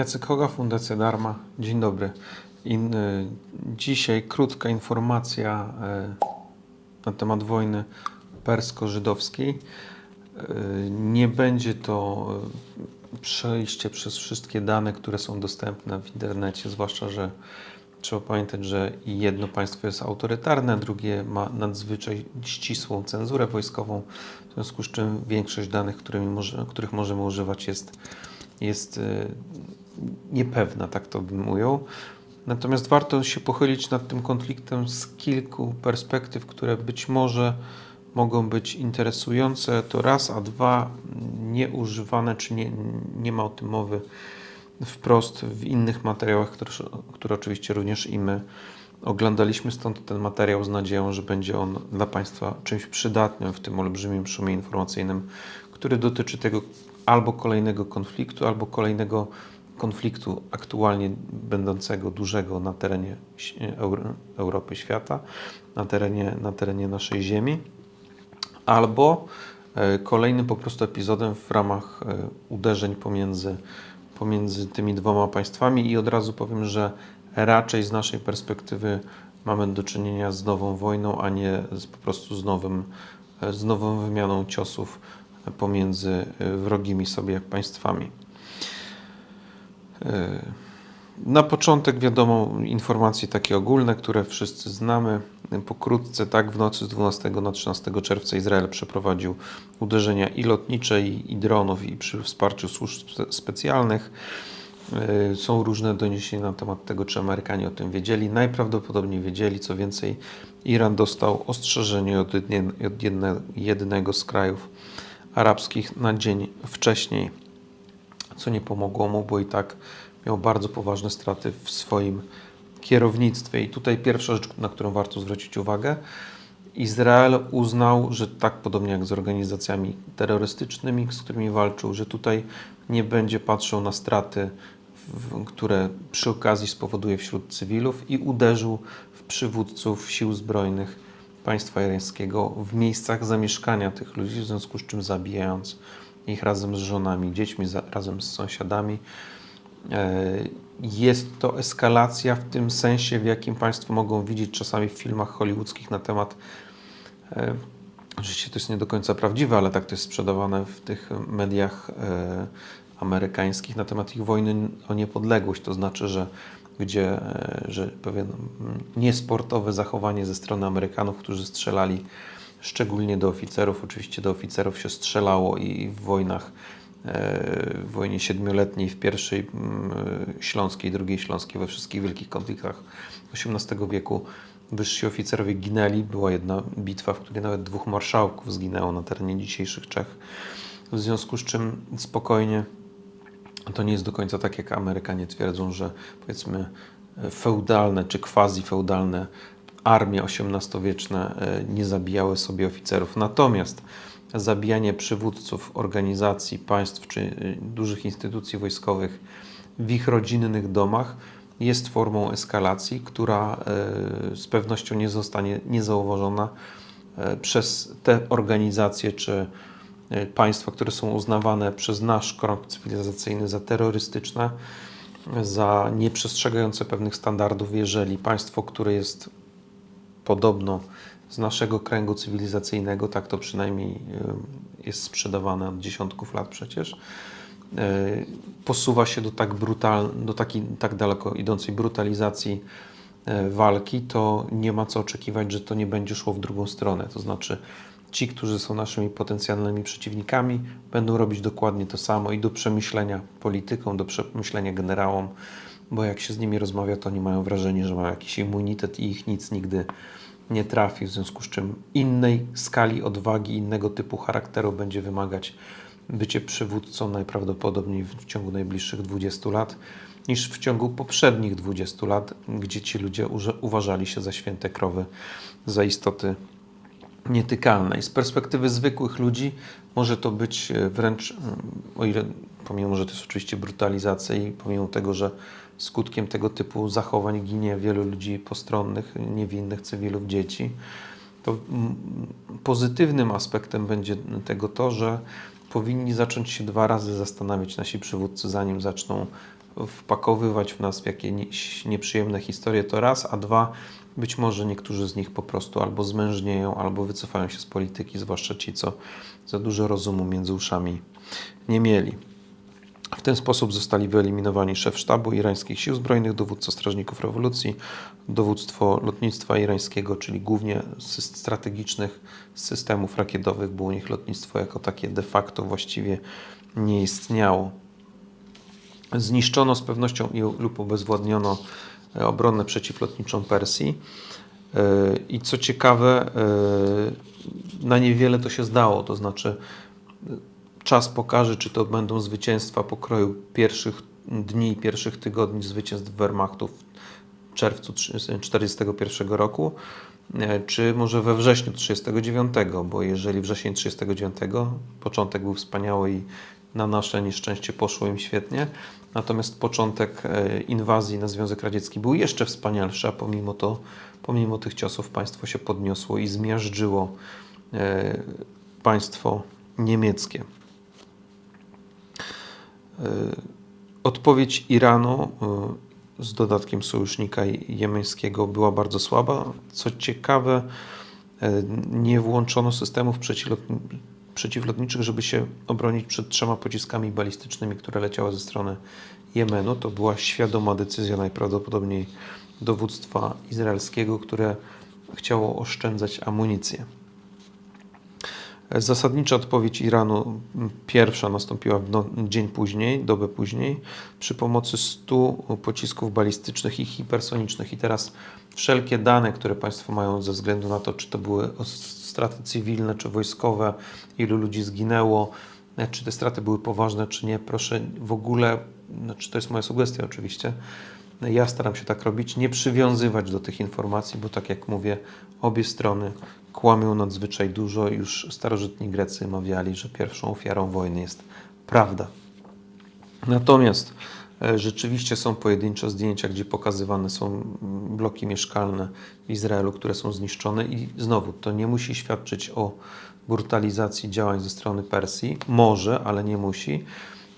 Jacek Hoga, Fundacja Darma. Dzień dobry. In, y, dzisiaj krótka informacja y, na temat wojny persko-żydowskiej. Y, nie będzie to y, przejście przez wszystkie dane, które są dostępne w internecie, zwłaszcza, że trzeba pamiętać, że jedno państwo jest autorytarne, drugie ma nadzwyczaj ścisłą cenzurę wojskową, w związku z czym większość danych, których możemy używać jest, jest y, niepewna, tak to bym ujął. Natomiast warto się pochylić nad tym konfliktem z kilku perspektyw, które być może mogą być interesujące. To raz, a dwa, nieużywane, czy nie, nie ma o tym mowy wprost w innych materiałach, które, które oczywiście również i my oglądaliśmy. Stąd ten materiał z nadzieją, że będzie on dla Państwa czymś przydatnym w tym olbrzymim szumie informacyjnym, który dotyczy tego albo kolejnego konfliktu, albo kolejnego konfliktu aktualnie będącego dużego na terenie Euro- Europy, świata, na terenie, na terenie naszej Ziemi, albo e, kolejnym po prostu epizodem w ramach e, uderzeń pomiędzy, pomiędzy tymi dwoma państwami. I od razu powiem, że raczej z naszej perspektywy mamy do czynienia z nową wojną, a nie z, po prostu z, nowym, e, z nową wymianą ciosów pomiędzy e, wrogimi sobie państwami. E, Na początek wiadomo informacje takie ogólne, które wszyscy znamy. Pokrótce, tak w nocy z 12 na 13 czerwca Izrael przeprowadził uderzenia i lotnicze, i, i dronów, i przy wsparciu służb spe- specjalnych. E, Są różne doniesienia na temat tego, czy Amerykanie o tym wiedzieli. Najprawdopodobniej wiedzieli, co więcej, Iran dostał ostrzeżenie od, jednie, od jedne, jednego z krajów arabskich na dzień wcześniej co nie pomogło mu, bo i tak miał bardzo poważne straty w swoim kierownictwie. I tutaj pierwsza rzecz, na którą warto zwrócić uwagę, Izrael uznał, że tak podobnie jak z organizacjami terrorystycznymi, z którymi walczył, że tutaj nie będzie patrzył na straty, które przy okazji spowoduje wśród cywilów i uderzył w przywódców sił zbrojnych państwa irańskiego w miejscach zamieszkania tych ludzi, w związku z czym zabijając ich razem z żonami, dziećmi, razem z sąsiadami. E, Jest to eskalacja w tym sensie, w jakim Państwo mogą widzieć czasami w filmach hollywoodzkich na temat. e, Oczywiście to jest nie do końca prawdziwe, ale tak to jest sprzedawane w tych mediach e, amerykańskich na temat ich wojny o niepodległość. To znaczy, że gdzie e, że pewien mm, niesportowe zachowanie ze strony Amerykanów, którzy strzelali szczególnie do oficerów. Oczywiście do oficerów się strzelało i w wojnach, e, w wojnie siedmioletniej, w pierwszej mm, śląskiej, drugiej śląskiej, we wszystkich wielkich konfliktach XVIII wieku wyżsi oficerowie ginęli. Była jedna bitwa, w której nawet dwóch marszałków zginęło na terenie dzisiejszych Czech. W związku z czym spokojnie to nie jest do końca tak, jak Amerykanie twierdzą, że powiedzmy feudalne czy quasi-feudalne armie XVIII-wieczne e, nie zabijały sobie oficerów. Natomiast zabijanie przywódców organizacji, państw czy e, dużych instytucji wojskowych w ich rodzinnych domach jest formą eskalacji, która e, z pewnością nie zostanie niezauważona przez te organizacje czy państwa, które są uznawane przez nasz krąg cywilizacyjny za terrorystyczne, za nieprzestrzegające pewnych standardów, jeżeli państwo, które jest podobno z naszego kręgu cywilizacyjnego, tak to przynajmniej y, jest sprzedawane od dziesiątków lat przecież, y, posuwa się do tak, brutal, do takiej, tak daleko idącej brutalizacji y, walki, to nie ma co oczekiwać, że to nie będzie szło w drugą stronę. To znaczy, ci, którzy są naszymi potencjalnymi przeciwnikami, będą robić dokładnie to samo i do przemyślenia polityką, do przemyślenia generałom, bo jak się z nimi rozmawia, to oni mają wrażenie, że mają jakiś immunitet i ich nic nigdy nie trafi, w związku z czym innej skali odwagi, innego typu charakteru będzie wymagać bycie przywódcą najprawdopodobniej w ciągu najbliższych 20 lat niż w ciągu poprzednich 20 lat, gdzie ci ludzie uważali się za święte krowy, za istoty nietykalne. I z perspektywy zwykłych ludzi może to być e, wręcz, mm, o ile pomimo, że to jest oczywiście brutalizacja i pomimo tego, że skutkiem tego typu zachowań ginie wielu ludzi postronnych, niewinnych cywilów, dzieci, to mm, pozytywnym aspektem będzie tego to, że powinni zacząć się dwa razy zastanawiać nasi przywódcy, zanim zaczną wpakowywać w nas w jakieś nieprzyjemne historie, to raz, a dwa, być może niektórzy z nich po prostu albo zmężnieją, albo wycofają się z polityki, zwłaszcza ci, co za dużo rozumu między uszami nie mieli. W ten sposób zostali wyeliminowani szef sztabu irańskich sił zbrojnych, dowódca strażników rewolucji, dowództwo lotnictwa irańskiego, czyli głównie strategicznych systemów rakietowych, bo u nich lotnictwo jako takie de facto właściwie nie istniało. Zniszczono z pewnością lub obezwładniono obronę przeciwlotniczą Persji. E, I co ciekawe, e, na niewiele to się zdało, to znaczy czas pokaże, czy to będą zwycięstwa pokroju pierwszych dni, pierwszych tygodni zwycięstw Wehrmachtu w czerwcu 1941 roku, e, czy może we wrześniu 1939, bo jeżeli wrzesień 1939, początek był wspaniały i na nasze nieszczęście poszło im świetnie, natomiast początek e, inwazji na Związek Radziecki był jeszcze wspanialszy, a pomimo to, pomimo tych ciosów państwo się podniosło i zmiażdżyło e, państwo niemieckie. Odpowiedź Iranu z dodatkiem sojusznika jemeńskiego była bardzo słaba. Co ciekawe, nie włączono systemów przeciwlotniczych, żeby się obronić przed trzema pociskami balistycznymi, które leciały ze strony Jemenu. To była świadoma decyzja najprawdopodobniej dowództwa izraelskiego, które chciało oszczędzać amunicję. Zasadnicza odpowiedź Iranu, pierwsza nastąpiła w no, dzień później, dobę później, przy pomocy 100 pocisków balistycznych i hipersonicznych. I teraz wszelkie dane, które Państwo mają ze względu na to, czy to były straty cywilne, czy wojskowe, ilu ludzi zginęło, czy te straty były poważne, czy nie, proszę w ogóle, znaczy to jest moja sugestia oczywiście, ja staram się tak robić, nie przywiązywać do tych informacji, bo tak jak mówię, obie strony kłamią nadzwyczaj dużo. Już starożytni Grecy mawiali, że pierwszą ofiarą wojny jest prawda. Natomiast e, rzeczywiście są pojedyncze zdjęcia, gdzie pokazywane są bloki mieszkalne w Izraelu, które są zniszczone i znowu to nie musi świadczyć o brutalizacji działań ze strony Persji. Może, ale nie musi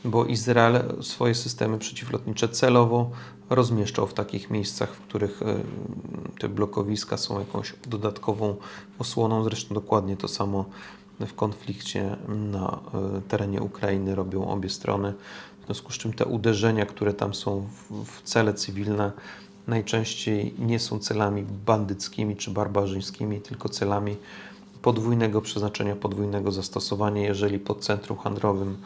bo Izrael swoje systemy przeciwlotnicze celowo rozmieszczał w takich miejscach, w których e, te blokowiska są jakąś dodatkową osłoną. Zresztą dokładnie to samo w konflikcie na e, terenie Ukrainy robią obie strony. W związku z czym te uderzenia, które tam są w cele cywilne, najczęściej nie są celami bandyckimi czy barbarzyńskimi, tylko celami podwójnego przeznaczenia, podwójnego zastosowania. Jeżeli pod centrum handlowym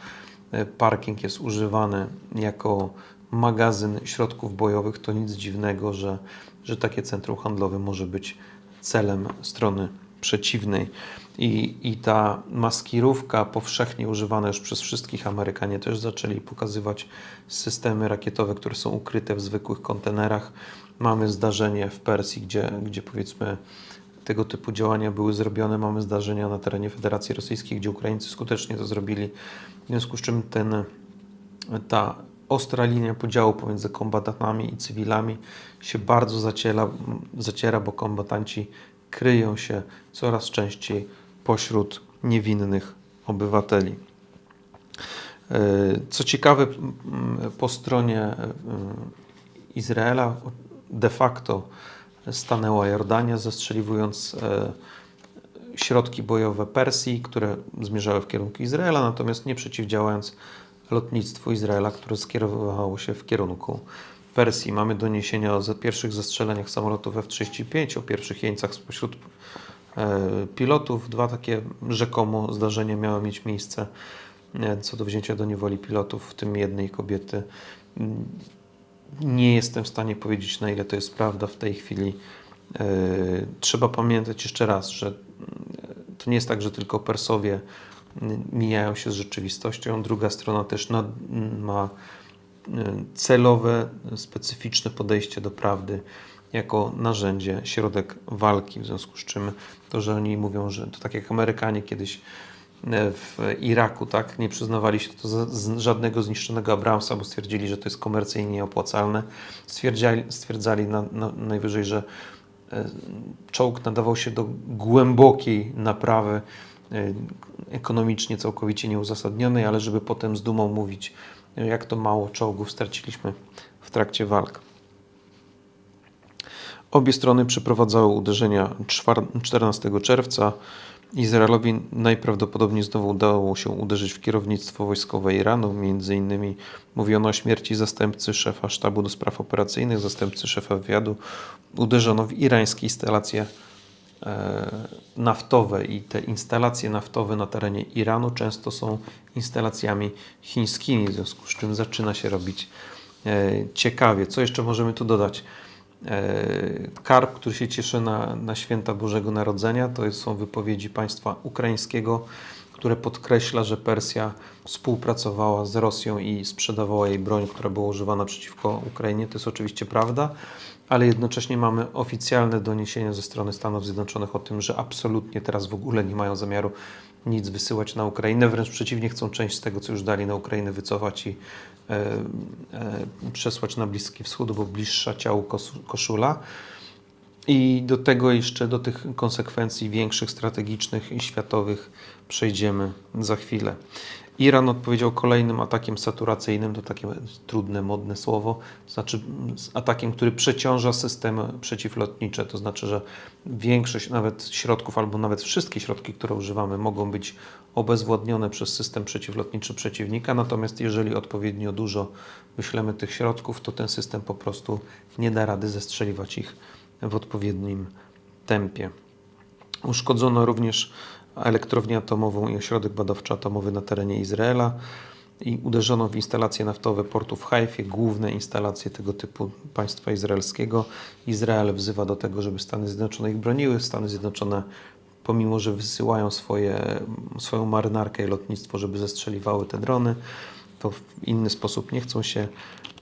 parking jest używany jako magazyn środków bojowych, to nic dziwnego, że, że takie centrum handlowe może być celem strony przeciwnej. I, I ta maskirówka powszechnie używana już przez wszystkich Amerykanie też zaczęli pokazywać systemy rakietowe, które są ukryte w zwykłych kontenerach. Mamy zdarzenie w Persji, gdzie, gdzie powiedzmy tego typu działania były zrobione. Mamy zdarzenia na terenie Federacji Rosyjskiej, gdzie Ukraińcy skutecznie to zrobili, w związku z czym ten, ta ostra linia podziału pomiędzy kombatantami i cywilami się bardzo zaciera, zaciera, bo kombatanci kryją się coraz częściej pośród niewinnych obywateli. E, co ciekawe, po stronie e, Izraela de facto stanęła Jordania, zestrzeliwując e, środki bojowe Persji, które zmierzały w kierunku Izraela, natomiast nie przeciwdziałając lotnictwu Izraela, które skierowało się w kierunku Persji. Mamy doniesienia o pierwszych zestrzeleniach samolotów F-35, o pierwszych jeńcach spośród e, pilotów. Dwa takie rzekomo zdarzenia miały mieć miejsce e, co do wzięcia do niewoli pilotów, w tym jednej kobiety nie jestem w stanie powiedzieć, na ile to jest prawda w tej chwili. E, trzeba pamiętać jeszcze raz, że to nie jest tak, że tylko Persowie mijają się z rzeczywistością. Druga strona też ma e, celowe, specyficzne podejście do prawdy jako narzędzie, środek walki. W związku z czym to, że oni mówią, że to tak jak Amerykanie kiedyś E, w Iraku, tak? Nie przyznawali się do żadnego zniszczonego Abramsa, bo stwierdzili, że to jest komercyjnie nieopłacalne. Stwierdzali, stwierdzali na, na, najwyżej, że czołg nadawał się do głębokiej naprawy, e, ekonomicznie całkowicie nieuzasadnionej, ale żeby potem z dumą mówić, jak to mało czołgów straciliśmy w trakcie walk. Obie strony przeprowadzały uderzenia czwar- 14 czerwca. Izraelowi najprawdopodobniej znowu udało się uderzyć w kierownictwo wojskowe Iranu. Między innymi mówiono o śmierci zastępcy szefa sztabu do spraw operacyjnych, zastępcy szefa wywiadu. Uderzono w irańskie instalacje e, naftowe i te instalacje naftowe na terenie Iranu często są instalacjami chińskimi, w związku z czym zaczyna się robić e, ciekawie. Co jeszcze możemy tu dodać? E, Karp, który się cieszy na, na święta Bożego Narodzenia, to są wypowiedzi państwa ukraińskiego, które podkreśla, że Persja współpracowała z Rosją i sprzedawała jej broń, która była używana przeciwko Ukrainie. To jest oczywiście prawda, ale jednocześnie mamy oficjalne doniesienia ze strony Stanów Zjednoczonych o tym, że absolutnie teraz w ogóle nie mają zamiaru nic wysyłać na Ukrainę. Wręcz przeciwnie, chcą część z tego, co już dali na Ukrainę, wycofać i przesłać na Bliski Wschód, bo bliższa ciału kos- koszula. I do tego jeszcze, do tych konsekwencji większych, strategicznych i światowych przejdziemy za chwilę. Iran odpowiedział kolejnym atakiem saturacyjnym, to takie trudne, modne słowo, znaczy z atakiem, który przeciąża systemy przeciwlotnicze, to znaczy, że większość nawet środków, albo nawet wszystkie środki, które używamy, mogą być obezwładnione przez system przeciwlotniczy przeciwnika, natomiast jeżeli odpowiednio dużo wyślemy tych środków, to ten system po prostu nie da rady zestrzeliwać ich w odpowiednim tempie. Uszkodzono również elektrownię atomową i ośrodek badawczy atomowy na terenie Izraela i uderzono w instalacje naftowe portu w Haifie, główne instalacje tego typu państwa izraelskiego. Izrael wzywa do tego, żeby Stany Zjednoczone ich broniły. Stany Zjednoczone, pomimo że wysyłają swoje, swoją marynarkę i lotnictwo, żeby zestrzeliwały te drony, to w inny sposób nie chcą się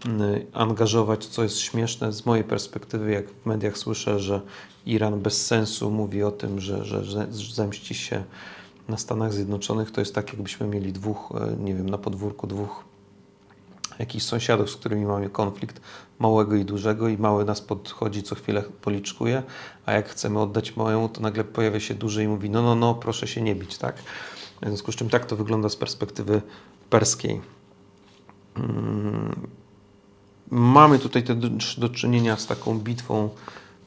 mm, angażować, co jest śmieszne z mojej perspektywy, jak w mediach słyszę, że Iran bez sensu mówi o tym, że, że, że zemści się na Stanach Zjednoczonych, to jest tak, jakbyśmy mieli dwóch, e, nie wiem, na podwórku dwóch jakichś sąsiadów, z którymi mamy konflikt, małego i dużego i mały nas podchodzi, co chwilę policzkuje, a jak chcemy oddać małemu, to nagle pojawia się duży i mówi, no, no, no, proszę się nie bić, tak? W związku z czym tak to wygląda z perspektywy perskiej. Mm, Mamy tutaj też do czynienia z taką bitwą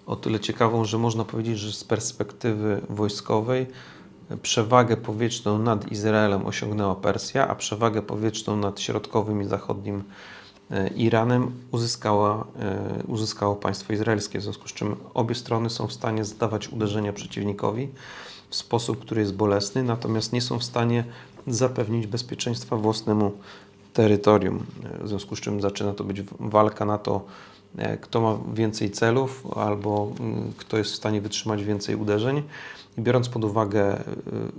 o tyle ciekawą, że można powiedzieć, że z perspektywy wojskowej przewagę powietrzną nad Izraelem osiągnęła Persja, a przewagę powietrzną nad środkowym i zachodnim e, Iranem uzyskała, e, uzyskało państwo izraelskie, w związku z czym obie strony są w stanie zadawać uderzenia przeciwnikowi w sposób, który jest bolesny, natomiast nie są w stanie zapewnić bezpieczeństwa własnemu terytorium. W związku z czym zaczyna to być walka na to, e, kto ma więcej celów albo mm, kto jest w stanie wytrzymać więcej uderzeń. I biorąc pod uwagę e,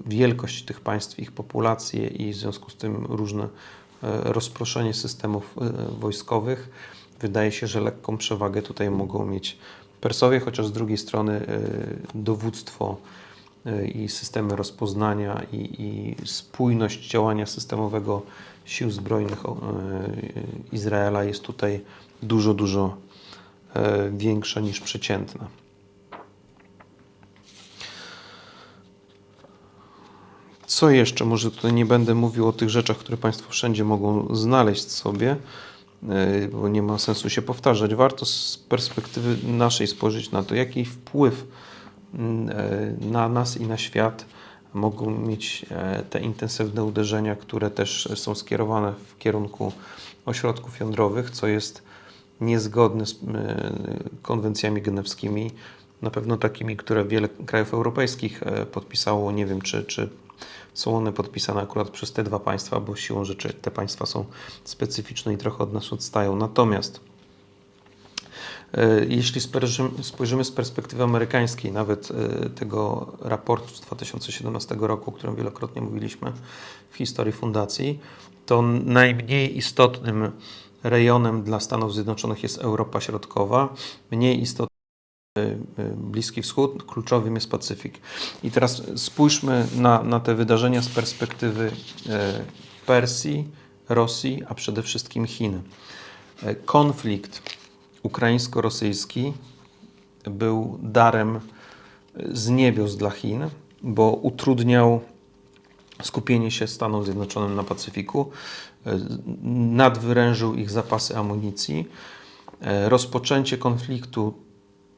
wielkość tych państw, ich populację i w związku z tym różne e, rozproszenie systemów wojskowych, wydaje się, że lekką przewagę tutaj mogą mieć Persowie, chociaż z drugiej strony dowództwo i systemy rozpoznania i, i spójność działania systemowego sił zbrojnych e, Izraela jest tutaj dużo, dużo e, większa niż przeciętna. Co jeszcze? Może tutaj nie będę mówił o tych rzeczach, które Państwo wszędzie mogą znaleźć sobie, bo nie ma sensu się powtarzać. Warto z perspektywy naszej spojrzeć na to, jaki wpływ na nas i na świat mogą mieć e, te intensywne uderzenia, które też są skierowane w kierunku ośrodków jądrowych, co jest niezgodne z e, konwencjami genewskimi, na pewno takimi, które wiele krajów europejskich e, podpisało. Nie wiem, czy, czy są one podpisane akurat przez te dwa państwa, bo siłą rzeczy te państwa są specyficzne i trochę od nas odstają. Natomiast e, jeśli spojrzymy, z perspektywy amerykańskiej, nawet e, tego raportu z 2017 roku, o którym wielokrotnie mówiliśmy w historii fundacji, to najmniej istotnym rejonem dla Stanów Zjednoczonych jest Europa Środkowa, mniej istotnym e, e, Bliski Wschód, kluczowym jest Pacyfik. I teraz spójrzmy na, na te wydarzenia z perspektywy e, Persji, Rosji, a przede wszystkim Chin. E, Konflikt ukraińsko-rosyjski był darem z niebios dla Chin, bo utrudniał skupienie się Stanom Zjednoczonym na Pacyfiku, nadwyrężył ich zapasy amunicji. Rozpoczęcie konfliktu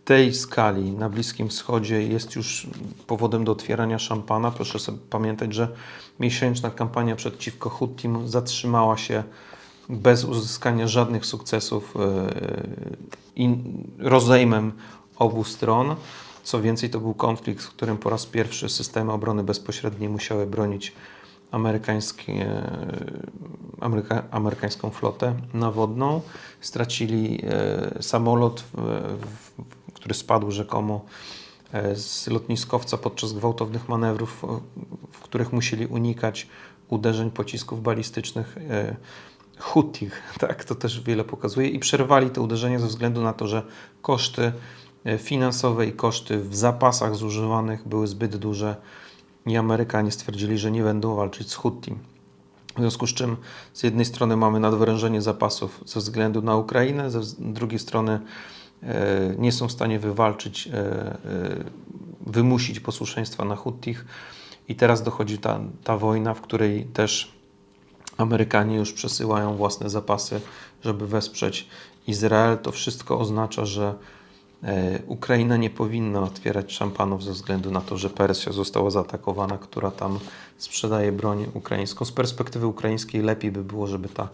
tej skali na Bliskim Wschodzie jest już powodem do otwierania szampana. Proszę sobie pamiętać, że miesięczna kampania przeciwko Houthim zatrzymała się bez uzyskania żadnych sukcesów e, i rozejmem obu stron. Co więcej, to był konflikt, w którym po raz pierwszy systemy obrony bezpośredniej musiały bronić amerykańskie, ameryka, amerykańską flotę nawodną. Stracili e, samolot, który spadł rzekomo e, z lotniskowca podczas gwałtownych manewrów, e, w których musieli unikać uderzeń pocisków balistycznych e, Hutich, tak, to też wiele pokazuje i przerwali te uderzenia ze względu na to, że koszty e, finansowe i koszty w zapasach zużywanych były zbyt duże i Amerykanie stwierdzili, że nie będą walczyć z Houthim. W związku z czym z jednej strony mamy nadwyrężenie zapasów ze względu na Ukrainę, wz- drugiej strony e, nie są w stanie wywalczyć, e, wymusić posłuszeństwa na Huttich i teraz dochodzi ta, ta wojna, w której też Amerykanie już przesyłają własne zapasy, żeby wesprzeć Izrael. To wszystko oznacza, że e, Ukraina nie powinna otwierać szampanów ze względu na to, że Persja została zaatakowana, która tam sprzedaje broń ukraińską. Z perspektywy ukraińskiej lepiej by było, żeby ta,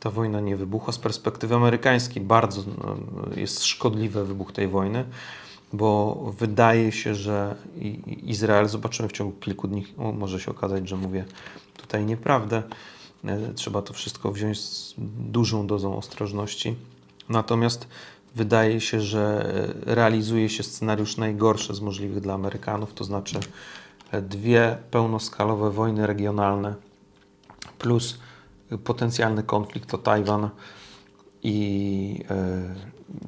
ta wojna nie wybuchła. Z perspektywy amerykańskiej bardzo no, jest szkodliwy wybuch tej wojny, bo wydaje się, że Izrael, zobaczymy w ciągu kilku dni, o, może się okazać, że mówię tutaj nieprawdę. Trzeba to wszystko wziąć z dużą dozą ostrożności. Natomiast wydaje się, że realizuje się scenariusz najgorszy z możliwych dla Amerykanów, to znaczy dwie pełnoskalowe wojny regionalne plus potencjalny konflikt o Tajwan i e,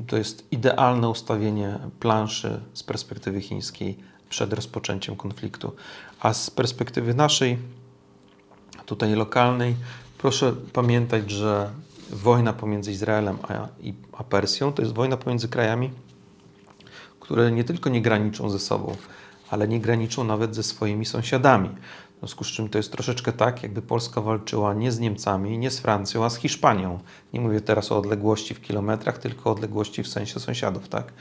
to jest idealne ustawienie planszy z perspektywy chińskiej przed rozpoczęciem konfliktu. A z perspektywy naszej, tutaj lokalnej, proszę pamiętać, że wojna pomiędzy Izraelem a, a Persją to jest wojna pomiędzy krajami, które nie tylko nie graniczą ze sobą, ale nie graniczą nawet ze swoimi sąsiadami. W związku z czym to jest troszeczkę tak, jakby Polska walczyła nie z Niemcami, nie z Francją, a z Hiszpanią. Nie mówię teraz o odległości w kilometrach, tylko o odległości w sensie sąsiadów, tak?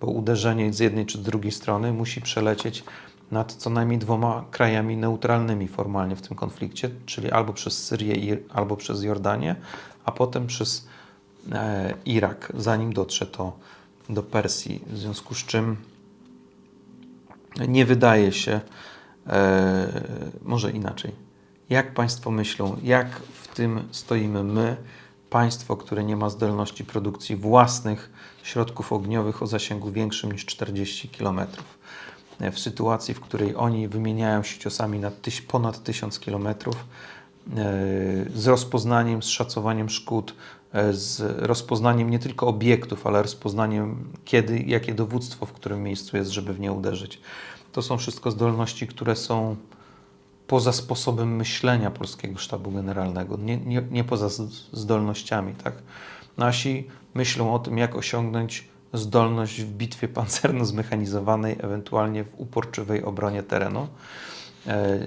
Bo uderzenie z jednej czy z drugiej strony musi przelecieć nad co najmniej dwoma krajami neutralnymi formalnie w tym konflikcie, czyli albo przez Syrię, albo przez Jordanię, a potem przez e, Irak, zanim dotrze to do Persji. W związku z czym nie wydaje się, e, może inaczej. Jak Państwo myślą, jak w tym stoimy my, państwo, które nie ma zdolności produkcji własnych środków ogniowych o zasięgu większym niż 40 km? W sytuacji, w której oni wymieniają się ciosami na tyś, ponad 1000 km, z rozpoznaniem, z szacowaniem szkód, e, z rozpoznaniem nie tylko obiektów, ale rozpoznaniem, kiedy, jakie dowództwo w którym miejscu jest, żeby w nie uderzyć. To są wszystko zdolności, które są poza sposobem myślenia polskiego sztabu generalnego, nie, nie, nie poza zdolnościami. Tak? Nasi myślą o tym, jak osiągnąć zdolność w bitwie pancerno-zmechanizowanej, ewentualnie w uporczywej obronie terenu, e,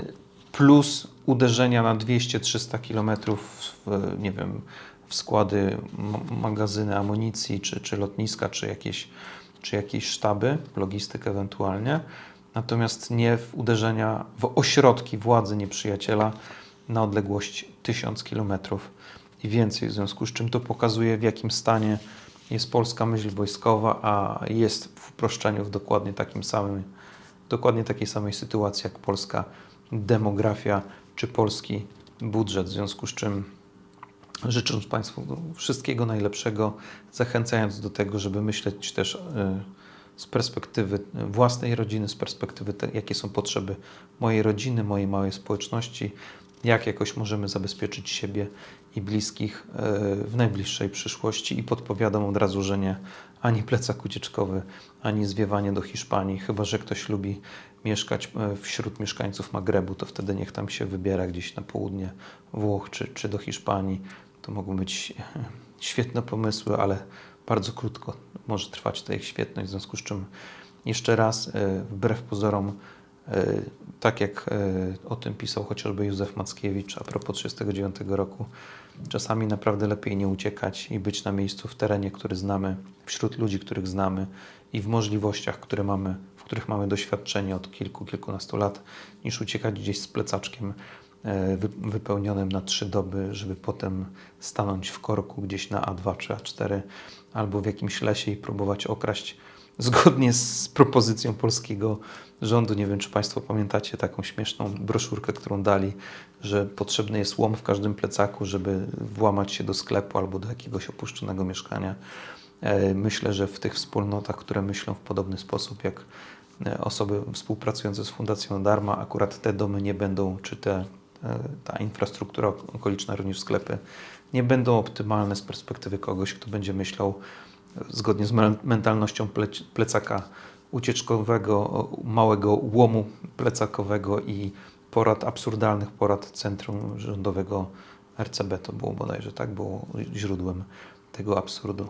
plus uderzenia na 200-300 km w, nie wiem, w składy, magazyny amunicji, czy, czy lotniska, czy jakieś, czy jakieś sztaby, logistykę ewentualnie. Natomiast nie w uderzenia w ośrodki władzy nieprzyjaciela na odległość 1000 km i więcej, w związku z czym to pokazuje, w jakim stanie jest polska myśl wojskowa, a jest w uproszczeniu w dokładnie takim samym, dokładnie takiej samej sytuacji jak polska demografia czy polski budżet, w związku z czym życząc Państwu wszystkiego najlepszego, zachęcając do tego, żeby myśleć też y, z perspektywy własnej rodziny, z perspektywy te, jakie są potrzeby mojej rodziny, mojej małej społeczności, jak jakoś możemy zabezpieczyć siebie i bliskich y, w najbliższej przyszłości i podpowiadam od razu, że nie. Ani plecak ucieczkowy, ani zwiewanie do Hiszpanii, chyba że ktoś lubi mieszkać e, wśród mieszkańców Magrebu, to wtedy niech tam się wybiera gdzieś na południe Włoch czy, czy do Hiszpanii. To mogą być świetne pomysły, ale bardzo krótko może trwać ta ich świetność, w związku z czym jeszcze raz, e, wbrew pozorom, E, Tak jak e, o tym pisał chociażby Józef Mackiewicz a propos 1939 roku, czasami naprawdę lepiej nie uciekać i być na miejscu w terenie, który znamy, wśród ludzi, których znamy i w możliwościach, które mamy, w których mamy doświadczenie od kilku, kilkunastu lat, niż uciekać gdzieś z plecaczkiem e, wy- wypełnionym na trzy doby, żeby potem stanąć w korku gdzieś na A2 czy A4 albo w jakimś lesie i próbować okraść zgodnie z propozycją polskiego rządu. Nie wiem, czy Państwo pamiętacie taką śmieszną broszurkę, którą dali, że potrzebny jest łom w każdym plecaku, żeby włamać się do sklepu albo do jakiegoś opuszczonego mieszkania. E, Myślę, że w tych wspólnotach, które myślą w podobny sposób jak e, osoby współpracujące z Fundacją Darma, akurat te domy nie będą, czy te, e, ta infrastruktura okoliczna, również sklepy, nie będą optymalne z perspektywy kogoś, kto będzie myślał zgodnie z men- mentalnością plec- plecaka ucieczkowego, małego łomu plecakowego i porad, absurdalnych porad Centrum Rządowego RCB to było bodajże, tak? Było źródłem tego absurdu.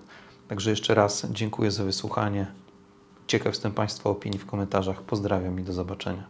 Także jeszcze raz dziękuję za wysłuchanie. Ciekaw jestem Państwa opinii w komentarzach. Pozdrawiam i do zobaczenia.